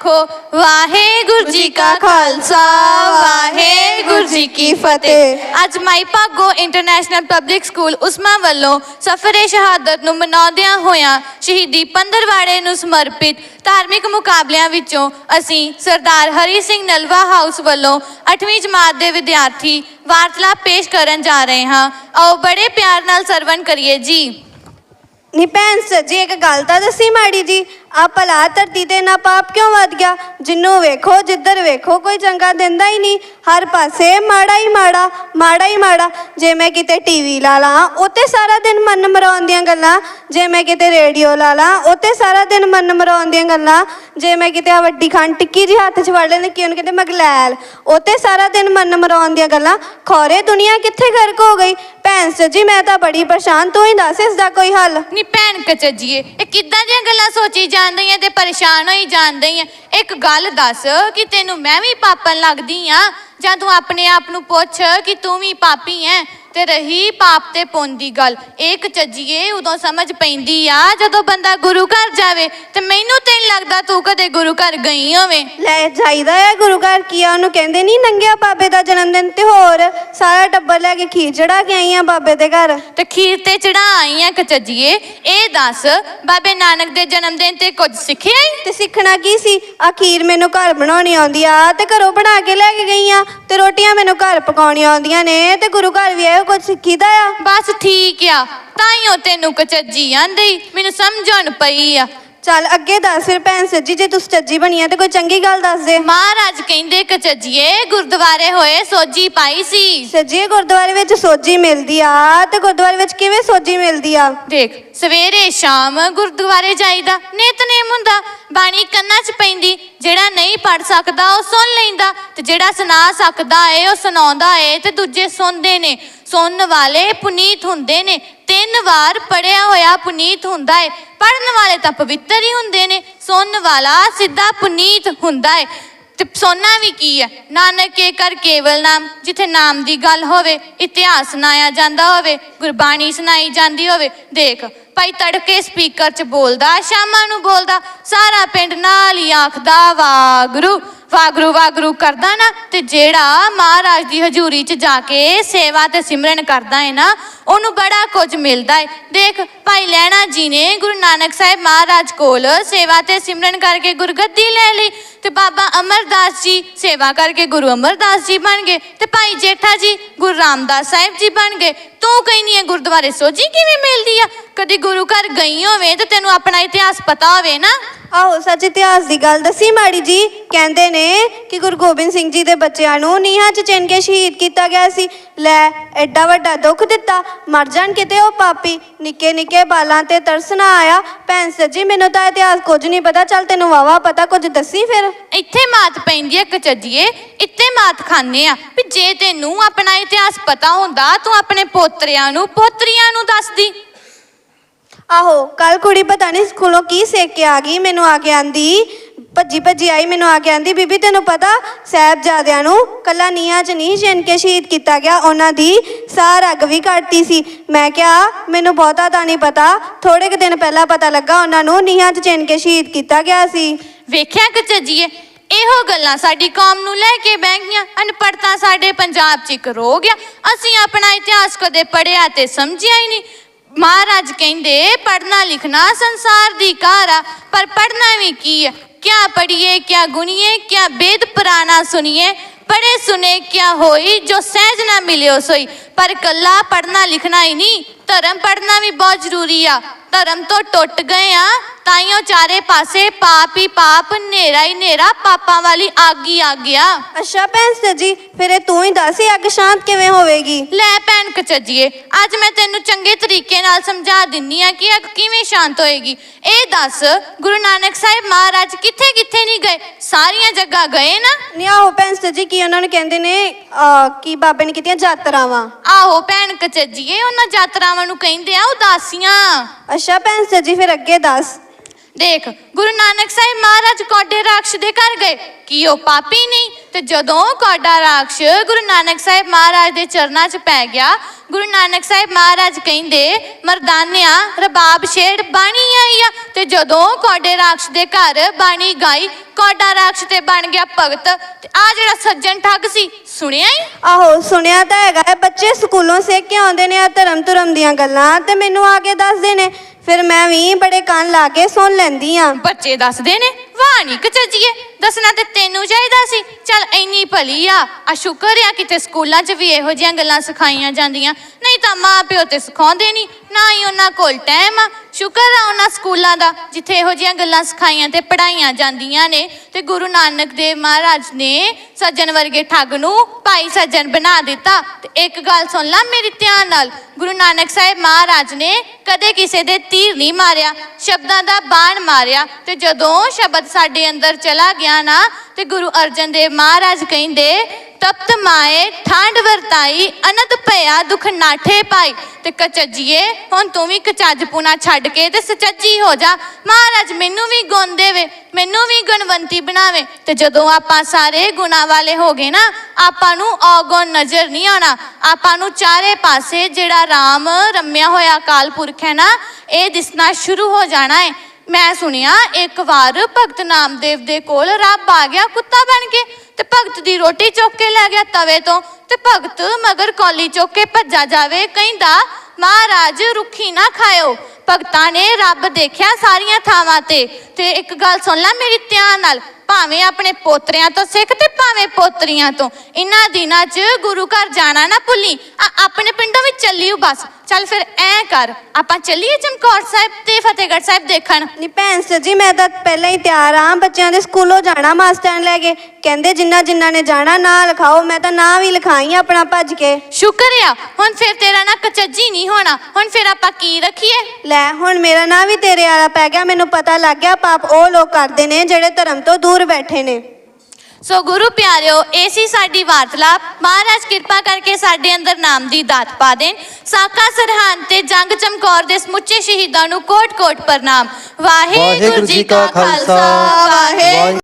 ਖੋ ਵਾਹਿਗੁਰੂ ਜੀ ਕਾ ਖਾਲਸਾ, ਵਾਹਿਗੁਰੂ ਜੀ ਕੀ ਫਤਿਹ। ਅੱਜ Mai Bhago international public school Usma ਵੱਲੋਂ ਸਫਰੇ ਸ਼ਹਾਦਤ ਨੂੰ ਮਨਾਉਂਦਿਆਂ ਹੋਇਆਂ ਸ਼ਹੀਦੀ ਪੰਦਰਵਾੜੇ ਨੂੰ ਸਮਰਪਿਤ ਧਾਰਮਿਕ ਮੁਕਾਬਲਿਆਂ ਵਿੱਚੋਂ ਅਸੀਂ ਸਰਦਾਰ ਹਰੀ ਸਿੰਘ ਨਲਵਾ ਹਾਊਸ ਵੱਲੋਂ 8ਵੀਂ ਜਮਾਤ ਦੇ ਵਿਦਿਆਰਥੀ ਵਾਰਤਾਲਾਪ ਪੇਸ਼ ਕਰਨ ਜਾ ਰਹੇ ਹਾਂ। ਆਓ ਬੜੇ ਪਿਆਰ ਨਾਲ ਸਰਵਣ ਕਰੀਏ ਜੀ। ਨੀ ਭੈਣ ਸੱਜੀ, ਇੱਕ ਗੱਲ ਤਾਂ ਦੱਸੀ ਮਾੜੀ ਜੀ ਆ ਭਲਾ ਧਰਤੀ ਤੇ ਨਾ ਪਾਪ ਕਿਉਂ ਵੱਧ ਗਿਆ? ਜਿੰਨੂੰ ਵੇਖੋ, ਜਿੱਧਰ ਵੇਖੋ, ਕੋਈ ਚੰਗਾ ਦਿੰਦਾ ਹੀ ਨਹੀਂ। ਹਰ ਪਾਸੇ ਮਾੜਾ ਹੀ ਮਾੜਾ ਮਾੜਾ ਹੀ ਮਾੜਾ। ਜੇ ਮੈਂ ਕਿਤੇ ਟੀਵੀ ਲਾ ਲਾਂ ਉੱਤੇ ਸਾਰਾ ਦਿਨ ਮਨ ਮਰਾਉਣ ਦੀਆਂ ਗੱਲਾਂ। ਜੇ ਮੈਂ ਕਿਤੇ ਰੇਡੀਓ ਲਾ ਲਾਂ ਉੱਤੇ ਸਾਰਾ ਦਿਨ ਮਨ ਮਰਾਉਣ ਦੀਆਂ ਗੱਲਾਂ। ਜੇ ਮੈਂ ਕਿਤੇ ਆ ਵੱਡੀ ਖਾਨ ਟਿੱਕੀ ਜੀ ਹੱਥ 'ਚ ਫੜ ਲੈਂਦੇ ਕਿ ਉਹਨੂੰ ਕਹਿੰਦੇ ਮਗਲੈਲ? ਉੱਤੇ ਸਾਰਾ ਦਿਨ ਮਨ ਮਰਾਉਣ ਦੀਆਂ ਗੱਲਾਂ। ਖੌਰੇ ਦੁਨੀਆ ਕਿੱਥੇ ਗਰਕ ਹੋ ਗਈ? ਭੈਣ ਸੱਜੀ, ਮੈਂ ਤਾਂ ਬੜੀ ਪਰੇਸ਼ਾਨ, ਤੂੰ ਹੀ ਦੱਸ ਇਸ ਦਾ ਕੋਈ ਹੱਲ। ਨੀ ਭੈਣ ਕਚਜੀਏ, ਇਹ ਕਿੱਦਾਂ ਦੀਆਂ ਗੱਲਾਂ ਸੋਚੀ ਜਾਂਦੀਆਂ ਤੇ ਪਰੇਸ਼ਾਨ ਹੋਈ ਜਾਂਦੀਆਂ? ਇੱਕ ਗੱਲ ਦੱਸ ਕਿ ਤੈਨੂੰ ਮੈਂ ਵੀ ਪਾਪਣ ਲੱਗਦੀ ਆ? ਜਾਂ ਤੂੰ ਆਪਣੇ ਆਪ ਨੂੰ ਪੁੱਛ ਕਿ ਤੂੰ ਵੀ ਪਾਪੀ ਐ? ਤੇ ਰਹੀ ਪਾਪ ਤੇ ਪੁੰਨ ਦੀ ਗੱਲ। ਇਹ ਕਚਜੀਏ ਉਦੋਂ ਸਮਝ ਪੈਂਦੀ ਆ ਜਦੋਂ ਬੰਦਾ ਗੁਰੂ ਘਰ ਜਾਵੇ ਤੇ ਮੈਨੂੰ ਤੇ ਨਹੀਂ ਲੱਗਦਾ ਤੂੰ ਕਦੇ ਗੁਰੂ ਘਰ ਗਈ ਹੋਵੇਂ। ਲੈ ਜਾਈਦਾ ਹੈ ਗੁਰੂ ਘਰ ਕੀ ਆ ਉਹਨੂੰ ਕਹਿੰਦੇ ਨਹੀਂ ਨੰਗਿਆ ਬਾਬੇ ਦਾ ਜਨਮ ਦਿਨ ਤੇ ਹੋਰ? ਸਾਰਾ ਟੱਬਰ ਲੈ ਕੇ ਖੀਰ ਚੜਾ ਕੇ ਆਈ ਆ ਬਾਬੇ ਦੇ ਘਰ। ਤੇ ਖੀਰ ਤੇ ਚੜਾ ਆਈ ਆ ਕਚਜੀਏ ਇਹ ਦੱਸ ਬਾਬੇ ਨਾਨਕ ਦੇ ਜਨਮ ਦਿਨ ਤੇ ਕੁਝ ਸਿੱਖਿਆ ਈ? ਤੇ ਸਿੱਖਣਾ ਕੀ ਸੀ? ਆ ਖੀਰ ਮੈਨੂੰ ਘਰ ਬਣਾਉਣੀ ਆਉਂਦੀ ਆ ਤੇ ਘਰੋਂ ਬਣਾ ਕੇ ਲੈ ਕੇ ਗਈ ਆ। ਰੋਟੀਆਂ ਮੈਨੂੰ ਘਰ ਪਕਾਉਣੀਆਂ ਆਉਂਦੀਆਂ ਨੇ ਤੇ ਗੁਰੂ ਘਰ ਵੀ ਇਹੋ ਕੁਝ ਸਿੱਖੀਦਾ ਆ। ਬਸ ਠੀਕ ਆ, ਤਾਂ ਹੀ ਉਹ ਤੈਨੂੰ ਕਚੱਜੀ ਆਂਦੀ, ਮੈਨੂੰ ਸਮਝਣ ਪਈ ਆ। ਚੱਲ ਅੱਗੇ ਦੱਸ ਫਿਰ ਭੈਣ ਸੱਜੀ ਜੇ ਤੂੰ ਸੱਜੀ ਬਣੀ ਆ ਤੇ ਕੋਈ ਚੰਗੀ ਗੱਲ ਦੱਸ ਦੇ। ਮਹਾਰਾਜ ਕਹਿੰਦੇ ਕਚੱਜੀਏ ਗੁਰਦੁਆਰੇ ਹੋਏ ਸੋਜੀ ਪਾਈ ਸੀ। ਸੱਜੀ ਗੁਰਦੁਆਰੇ ਵਿੱਚ ਸੋਜੀ ਮਿਲਦੀ ਆ ਤੇ ਗੁਰਦੁਆਰੇ ਵਿੱਚ ਕਿਵੇਂ ਸੋਜੀ ਮਿਲਦੀ ਆ? ਦੇਖ ਸਵੇਰੇ ਸ਼ਾਮ ਗੁਰਦੁਆਰੇ ਜਾਈਦਾ ਨਿਤਨੇਮ ਹੁੰਦਾ ਬਾਣੀ ਕੰਨਾਂ 'ਚ ਪੈਂਦੀ ਜਿਹੜਾ ਨਹੀਂ ਪੜ ਸਕਦਾ ਉਹ ਸੁਣ ਲੈਂਦਾ ਤੇ ਜਿਹੜਾ ਸੁਣਾ ਸਕਦਾ ਏ ਉਹ ਸੁਣਾਉਂਦਾ ਏ ਤੇ ਦੂਜੇ ਸੁਣਦੇ ਨੇ। ਸੁਣਨ ਵਾਲੇ ਪੁਨੀਤ ਹੁੰਦੇ ਨੇ ਤਿੰਨ ਵਾਰ ਪੜਿਆ ਹੋਇਆ ਪੁਨੀਤ ਹੁੰਦਾ ਹੈ ਪੜਨ ਵਾਲੇ ਤਾਂ ਪਵਿੱਤਰ ਹੀ ਹੁੰਦੇ ਨੇ, ਸੁਣਨ ਵਾਲਾ ਸਿੱਧਾ ਪੁਨੀਤ ਹੁੰਦਾ ਹੈ ਤੇ ਸੋਨਾ ਵੀ ਕੀ ਹੈ ਨਾਨਕ ਕੇ ਕਰ ਕੇਵਲ ਨਾਮ, ਜਿੱਥੇ ਨਾਮ ਦੀ ਗੱਲ ਹੋਵੇ, ਇਤਿਹਾਸ ਸੁਣਾਇਆ ਜਾਂਦਾ ਹੋਵੇ, ਗੁਰਬਾਣੀ ਸੁਣਾਈ ਜਾਂਦੀ ਹੋਵੇ, ਦੇਖ, ਭਾਈ ਤੜਕੇ ਸਪੀਕਰ 'ਚ ਬੋਲਦਾ, ਸ਼ਾਮਾਂ ਨੂੰ ਬੋਲਦਾ, ਸਾਰਾ ਪਿੰਡ ਨਾਲ ਹੀ ਆਖਦਾ ਵਾਗਰੂ ਵਾਗਰੂ ਵਾਗਰੂ ਕਰਦਾ ਨਾ, ਤੇ ਜਿਹੜਾ ਮਹਾਰਾਜ ਦੀ ਹਜ਼ੂਰੀ 'ਚ ਜਾ ਕੇ ਸੇਵਾ ਤੇ ਸਿਮਰਨ ਕਰਦਾ ਹੈ ਨਾ, ਉਹਨੂੰ ਬੜਾ ਕੁਝ ਮਿਲਦਾ ਹੈ ਦੇਖ, ਭਾਈ ਲੈਣਾ ਜੀ ਨੇ ਗੁਰੂ ਨਾਨਕ ਸਾਹਿਬ ਮਹਾਰਾਜ ਕੋਲ ਸੇਵਾ ਤੇ ਸਿਮਰਨ ਕਰਕੇ ਗੁਰਗੱਦੀ ਲੈ ਲਈ, ਤੇ ਬਾਬਾ ਅਮਰਦਾਸ ਜੀ ਸੇਵਾ ਕਰਕੇ ਗੁਰੂ ਅਮਰਦਾਸ ਜੀ ਬਣ ਗਏ, ਤੇ ਭਾਈ ਜੇਠਾ ਜੀ ਗੁਰੂ ਰਾਮਦਾਸ ਸਾਹਿਬ ਜੀ ਬਣ ਗਏ। ਤੂੰ ਕਹਿੰਦੀ ਹੈ ਗੁਰਦੁਆਰੇ ਸੋਝੀ ਕਿਵੇਂ ਮਿਲਦੀ ਆ? ਕਦੀ ਗੁਰੂ ਘਰ ਗਈ ਹੋਵੇ ਤੇ ਤੈਨੂੰ ਆਪਣਾ ਇਤਿਹਾਸ ਪਤਾ ਹੋਵੇ ਨਾ। ਆਹੋ, ਸੱਚ ਇਤਿਹਾਸ ਦੀ ਗੱਲ ਦੱਸੀ ਮਾੜੀ ਜੀ। ਕਹਿੰਦੇ ਨੇ ਕਿ ਗੁਰੂ ਗੋਬਿੰਦ ਸਿੰਘ ਜੀ ਦੇ ਬੱਚਿਆਂ ਨੂੰ ਨੀਹਾਂ 'ਚ ਚਿਣ ਕੇ ਸ਼ਹੀਦ ਕੀਤਾ ਗਿਆ ਸੀ। ਲੈ, ਐਡਾ ਵੱਡਾ ਦੁੱਖ ਦਿੱਤਾ। ਮਰ ਜਾਣ ਕਿਤੇ ਉਹ ਪਾਪੀ। ਨਿੱਕੇ ਨਿੱਕੇ ਬਾਲਾਂ ਤੇ ਤਰਸ ਨਾ ਆਇਆ। ਭੈਣ ਸੱਜੀ, ਮੈਨੂੰ ਤਾਂ ਇਤਿਹਾਸ ਕੁਝ ਨਹੀਂ ਪਤਾ। ਚੱਲ ਤੈਨੂੰ ਵਾਵਾ ਪਤਾ, ਕੁਝ ਦੱਸੀ ਫਿਰ। ਇੱਥੇ ਮਾਤ ਪੈਂਦੀ ਹੈ ਕਚੱਜੀਏ ਇੱਥੇ ਮਾਤ ਖਾਂਦੇ ਆ ਵੀ ਜੇ ਤੈਨੂੰ ਆਪਣਾ ਇਤਿਹਾਸ ਪਤਾ ਹੁੰਦਾ, ਤੂੰ ਆਪਣੇ ਪੋਤਰਿਆਂ ਨੂੰ, ਪੋਤਰੀਆਂ ਨੂੰ ਦੱਸਦੀ। ਆਹੋ ਕੱਲ ਕੁੜੀ ਪਤਾ ਨਹੀਂ ਸਕੂਲੋਂ ਕੀ ਸਿੱਖ ਕੇ ਆ ਗਈ, ਮੈਨੂੰ ਆ ਕੇ ਆਂਦੀ, ਭੱਜੀ ਭੱਜੀ ਆਈ, ਮੈਨੂੰ ਆ ਕੇ ਆਂਦੀ, ਬੀਬੀ ਤੈਨੂੰ ਪਤਾ ਸਾਹਿਬਜ਼ਾਦਿਆਂ ਨੂੰ ਕੱਲਾ ਨੀਹਾਂ 'ਚ ਨਹੀਂ ਚਿਣ ਕੇ ਸ਼ਹੀਦ ਕੀਤਾ ਗਿਆ, ਉਹਨਾਂ ਦੀ ਸਾਰ ਅੱਗ ਵੀ ਕੱਟਤੀ ਸੀ। ਮੈਂ ਕਿਹਾ, ਮੈਨੂੰ ਬਹੁਤਾ ਤਾਂ ਨਹੀਂ ਪਤਾ ਥੋੜੇ ਕੁ ਦਿਨ ਪਹਿਲਾਂ ਪਤਾ ਲੱਗਾ ਉਹਨਾਂ ਨੂੰ ਨੀਹਾਂ 'ਚ ਚਿਣ ਕੇ ਸ਼ਹੀਦ ਕੀਤਾ ਗਿਆ ਸੀ। ਵੇਖਿਆ ਕਚੱਜੀਏ ਇਹੋ ਗੱਲਾਂ ਸਾਡੀ ਕੌਮ ਨੂੰ ਲੈ ਕੇ ਬਹਿ ਗਈਆਂ ਅਨਪੜਤਾ ਸਾਡੇ ਪੰਜਾਬ 'ਚ ਇੱਕ ਰੋਗ ਆ, ਅਸੀਂ ਆਪਣਾ ਇਤਿਹਾਸ ਕਦੇ ਪੜਿਆ ਤੇ ਸਮਝਿਆ ਹੀ ਨਹੀਂ। ਮਹਾਰਾਜ ਕਹਿੰਦੇ ਪੜਨਾ ਲਿਖਣਾ ਸੰਸਾਰ ਦੀ ਕਾਰ ਆ ਪਰ ਪੜਨਾ ਵੀ ਕੀ ਹੈ? ਕਿਆ ਪੜੀਏ ਕਿਆ ਗੁਣੀਏ, ਕਿਆ ਵੇਦ ਪੁਰਾਣਾ ਸੁਣੀਏ? ਪੜੇ ਸੁਨੇ ਕਿਆ ਹੋਈ, ਜੋ ਸਹਿਜ ਨਾ ਮਿਲਿਓ ਸੋਈ? ਪਰ ਕੱਲਾ ਪੜਨਾ ਲਿਖਣਾ ਹੀ ਨਹੀਂ, ਧਰਮ ਪੜਨਾ ਵੀ ਬਹੁਤ ਜ਼ਰੂਰੀ ਆ। ਧਰਮ ਤੋਂ ਟੁੱਟ ਗਏ ਆ ਤਾਈਓ ਚਾਰੇ ਪਾਸੇ ਪਾਪ ਹੀ ਪਾਪ ਨੇਰਾ ਹੀ ਨੇਰਾ ਪਾਪਾਂ ਵਾਲੀ ਅੱਗ ਹੀ ਆ। ਗਿਆ ਅੱਛਾ ਭੈਣ ਸੱਜੀ ਫਿਰ ਇਹ ਤੂੰ ਹੀ ਦੱਸ ਇਹ ਅੱਗ ਸ਼ਾਂਤ ਕਿਵੇਂ ਹੋਵੇਗੀ? ਲੈ ਭੈਣ ਕਚੱਜੀਏ ਅੱਜ ਮੈਂ ਤੈਨੂੰ ਚੰਗੇ ਤਰੀਕੇ ਨਾਲ ਸਮਝਾ ਦਿੰਨੀ ਆ ਕਿ ਅੱਗ ਕਿਵੇਂ ਸ਼ਾਂਤ ਹੋਏਗੀ। ਇਹ ਦੱਸ ਗੁਰੂ ਨਾਨਕ ਸਾਹਿਬ ਮਹਾਰਾਜ ਕਿੱਥੇ ਕਿੱਥੇ ਨਹੀਂ ਗਏ? ਸਾਰੀਆਂ ਜਗ੍ਹਾ ਗਏ ਨਾ? ਨਹੀਂ ਆਹੋ ਭੈਣ ਸੱਜੀ ਕੀ ਉਹਨਾਂ ਨੂੰ ਕਹਿੰਦੇ ਨੇ ਅਹ, ਕੀ ਬਾਬੇ ਨੇ ਕੀਤੀਆਂ ਯਾਤਰਾਵਾਂ? ਆਹੋ ਭੈਣ ਕਚੱਜੀਏ ਉਹਨਾਂ ਯਾਤਰਾਵਾਂ ਨੂੰ ਕਹਿੰਦੇ ਆ ਉਦਾਸੀਆਂ। ਅੱਛਾ ਭੈਣ ਸੱਜੀ ਫਿਰ ਅੱਗੇ ਦੱਸ। ਦੇਖ, ਗੁਰੂ ਨਾਨਕ ਸਾਹਿਬ ਮਹਾਰਾਜ ਕੋਡੇ ਰਾਖਸ਼ ਦੇ ਘਰ ਗਏ। ਕੀ ਉਹ ਪਾਪੀ ਨਹੀਂ? ਤੇ ਜਦੋਂ ਕੋਡਾ ਰਾਖਸ਼ ਗੁਰੂ ਨਾਨਕ ਸਾਹਿਬ ਮਹਾਰਾਜ ਦੇ ਚਰਨਾਂ 'ਚ ਪੈ ਗਿਆ, ਗੁਰੂ ਨਾਨਕ ਸਾਹਿਬ ਮਹਾਰਾਜ ਕਹਿੰਦੇ, ਮਰਦਾਨਿਆ, ਰਬਾਬ ਛੇੜ ਬਾਣੀ ਆਈ ਆ। ਤੇ ਜਦੋਂ ਕੋਡੇ ਰਾਖਸ਼ ਦੇ ਘਰ ਬਾਣੀ ਗਾਈ, ਕੋਡਾ ਰਾਖਸ਼ ਤੇ ਬਣ ਗਿਆ ਭਗਤ। ਤੇ ਆ ਜਿਹੜਾ ਸੱਜਣ ਠੱਗ ਸੀ, ਸੁਣਿਆ ਹੀ ਆਹੋ, ਸੁਣਿਆ ਤਾਂ ਹੈਗਾ ਹੈ। ਬੱਚੇ ਸਕੂਲੋਂ ਸਿੱਖ ਕੇ ਆਉਂਦੇ ਨੇ ਆ ਧਰਮ ਧਰਮ ਦੀਆਂ ਗੱਲਾਂ। ਤੇ ਮੈਨੂੰ ਆ ਕੇ ਦੱਸਦੇ ਨੇ ਫਿਰ ਮੈਂ ਵੀ ਬੜੇ ਕੰਨ ਲਾ ਕੇ ਸੁਣ ਲੈਂਦੀ ਆ। ਬੱਚੇ ਦੱਸਦੇ ਨੇ, ਵਾਹ ਨਹੀਂ ਕਚਜੀਏ ਦੱਸਣਾ ਤੇ ਤੈਨੂੰ ਚਾਹੀਦਾ ਸੀ। ਚੱਲ ਇੰਨੀ ਭਲੀ ਆ ਆ ਸ਼ੁਕਰ ਆ ਕਿਤੇ ਸਕੂਲਾਂ 'ਚ ਵੀ ਇਹੋ ਜਿਹੀਆਂ ਗੱਲਾਂ ਸਿਖਾਈਆਂ ਜਾਂਦੀਆਂ। ਨਹੀਂ ਤਾਂ ਮਾਂ ਪਿਓ ਤੇ ਸਿਖਾਉਂਦੇ ਨਹੀਂ ਨਾ ਹੀ ਉਹਨਾਂ ਕੋਲ ਟਾਈਮ ਆ ਸ਼ੁਕਰ ਆ ਉਹਨਾਂ ਸਕੂਲਾਂ ਦਾ, ਜਿੱਥੇ ਇਹੋ ਜਿਹੀਆਂ ਗੱਲਾਂ ਸਿਖਾਈਆਂ ਤੇ ਪੜਾਈਆਂ ਜਾਂਦੀਆਂ ਨੇ ਤੇ ਗੁਰੂ ਨਾਨਕ ਦੇਵ ਮਹਾਰਾਜ ਨੇ ਸੱਜਣ ਵਰਗੇ ਠੱਗ ਨੂੰ ਭਾਈ ਸੱਜਣ ਬਣਾ ਦਿੱਤਾ। ਤੇ ਇੱਕ ਗੱਲ ਸੁਣ ਲੈ ਮੇਰੀ ਧਿਆਨ ਨਾਲ, ਗੁਰੂ ਨਾਨਕ ਸਾਹਿਬ ਮਹਾਰਾਜ ਨੇ ਕਦੇ ਕਿਸੇ ਦੇ ਤੀਰ ਨਹੀਂ ਮਾਰਿਆ, ਸ਼ਬਦਾਂ ਦਾ ਬਾਣ ਮਾਰਿਆ ਤੇ ਜਦੋਂ ਸ਼ਬਦ ਸਾਡੇ ਅੰਦਰ ਚਲਾ ਗਿਆ ਨਾ, ਤੇ ਗੁਰੂ ਅਰਜਨ ਦੇਵ ਮਹਾਰਾਜ ਕਹਿੰਦੇ ਤਪਤ ਮਾਏ ਠੰਡ ਵਰਤਾਈ, ਅਨੰਦ ਭਇਆ, ਦੁਖ ਨਾਠੇ ਪਾਈ। ਤੇ ਕਚੱਜੀਏ, ਹੁਣ ਤੂੰ ਵੀ ਕਚੱਜ ਪੁਣਾ ਛੱਡ ਕੇ ਤੇ ਸਚੱਜੀ ਹੋ ਜਾ। ਮਹਾਰਾਜ ਮੈਨੂੰ ਵੀ ਗੁਣ ਦੇਵੇ, ਮੈਨੂੰ ਵੀ ਗੁਣਵੰਤੀ ਬਣਾਵੇ। ਤੇ ਜਦੋਂ ਆਪਾਂ ਸਾਰੇ ਗੁਣਾ ਵਾਲੇ ਹੋ ਗਏ ਨਾ, ਆਪਾਂ ਨੂੰ ਔਗੁਣ ਨਜ਼ਰ ਨਹੀਂ ਆਉਣਾ। ਆਪਾਂ ਨੂੰ ਚਾਰੇ ਪਾਸੇ ਜਿਹੜਾ ਰਾਮ ਰਮਿਆ ਹੋਇਆ ਅਕਾਲ ਪੁਰਖ ਹੈ ਨਾ, ਇਹ ਦਿਸਣਾ ਸ਼ੁਰੂ ਹੋ ਜਾਣਾ ਹੈ ਮੈਂ ਸੁਣਿਆ, ਇੱਕ ਵਾਰ ਭਗਤ ਨਾਮਦੇਵ ਦੇ ਕੋਲ ਰੱਬ ਆ ਗਿਆ, ਕੁੱਤਾ ਬਣ ਕੇ। ਤੇ ਭਗਤ ਦੀ ਰੋਟੀ ਚੁੱਕ ਕੇ ਲੈ ਗਿਆ ਤਵੇ ਤੋਂ ਤੇ ਭਗਤ ਮਗਰ ਕੌਲੀ ਚੁੱਕ ਕੇ ਭੱਜਾ ਜਾਵੇ, ਕਹਿੰਦਾ, ਮਹਾਰਾਜ, ਰੁੱਖੀ ਨਾ ਖਾਇਓ। ਭਗਤਾਂ ਨੇ ਰੱਬ ਦੇਖਿਆ ਸਾਰੀਆਂ ਥਾਵਾਂ ਤੇ ਤੇ ਇੱਕ ਗੱਲ ਸੁਣ ਲੈ ਮੇਰੀ ਧਿਆਨ ਨਾਲ। ਭਾਵੇਂ ਆਪਣੇ ਪੋਤਰਿਆਂ ਤੋਂ ਸਿੱਖ ਤੇ ਭਾਵੇਂ ਪੋਤਰੀਆਂ ਤੋਂ। ਇਨ੍ਹਾਂ ਦਿਨਾਂ 'ਚ ਗੁਰੂ ਘਰ ਜਾਣਾ ਨਾ ਭੁੱਲੀ। ਆ ਆਪਣੇ ਪਿੰਡੋਂ ਵੀ ਚੱਲੀਓ ਬਸ। ਚੱਲ ਫਿਰ ਐ ਕਰ ਆਪਾਂ ਚੱਲੀਏ ਚਮਕੌਰ ਸਾਹਿਬ ਤੇ ਫਤਿਹਗੜ੍ਹ ਸਾਹਿਬ ਦੇਖਣ। ਨੀ ਭੈਣ ਸਰ ਜੀ ਮੈਂ ਤਾਂ ਪਹਿਲਾਂ ਹੀ ਤਿਆਰ ਆ ਬੱਚਿਆਂ ਦੇ ਸਕੂਲੋਂ ਜਾਣਾ ਮਾਸਟਰ ਲੈ ਕੇ। ਕਹਿੰਦੇ ਜਿੰਨਾ ਜਿੰਨਾ ਨੇ ਜਾਣਾ ਨਾਂ ਲਿਖਾਓ। ਮੈਂ ਤਾਂ ਨਾਂ ਵੀ ਲਿਖਾਈ ਆਪਣਾ ਭੱਜ ਕੇ। ਸ਼ੁਕਰ ਆ ਹੁਣ ਫਿਰ ਤੇਰਾ ਨਾ ਕਚੱਜੀ ਨਹੀਂ ਹੋਣਾ। ਹੁਣ ਫਿਰ ਆਪਾਂ ਕੀ ਰੱਖੀਏ? ਲੈ ਹੁਣ ਮੇਰਾ ਨਾਂ ਵੀ ਤੇਰੇ ਵਾਲਾ ਪੈ ਗਿਆ। ਮੈਨੂੰ ਪਤਾ ਲੱਗ ਗਿਆ ਪਾਪ ਉਹ ਲੋਕ ਕਰਦੇ ਨੇ ਜਿਹੜੇ ਧਰਮ ਤੋਂ ਦੂਰ ਬੈਠੇ ਨੇ। ਸੋ ਗੁਰੂ ਪਿਆਰਿਓ ਇਹ ਸੀ ਸਾਡੀ ਵਾਰਤਾਲਾਪ। ਮਹਾਰਾਜ ਕਿਰਪਾ ਕਰਕੇ ਸਾਡੇ ਅੰਦਰ ਨਾਮ ਦੀ ਦਾਤ ਪਾ ਦੇਣ। ਸਾਕਾ ਸਰਹੰਦ ਤੇ ਜੰਗ ਚਮਕੌਰ ਦੇ ਸਮੁੱਚੇ ਸ਼ਹੀਦਾਂ ਨੂੰ ਕੋਟ ਕੋਟ ਪ੍ਰਣਾਮ। ਵਾਹਿਗੁਰੂ ਜੀ ਕਾ ਖਾਲਸਾ। ਵਾਹਿਗੁਰੂ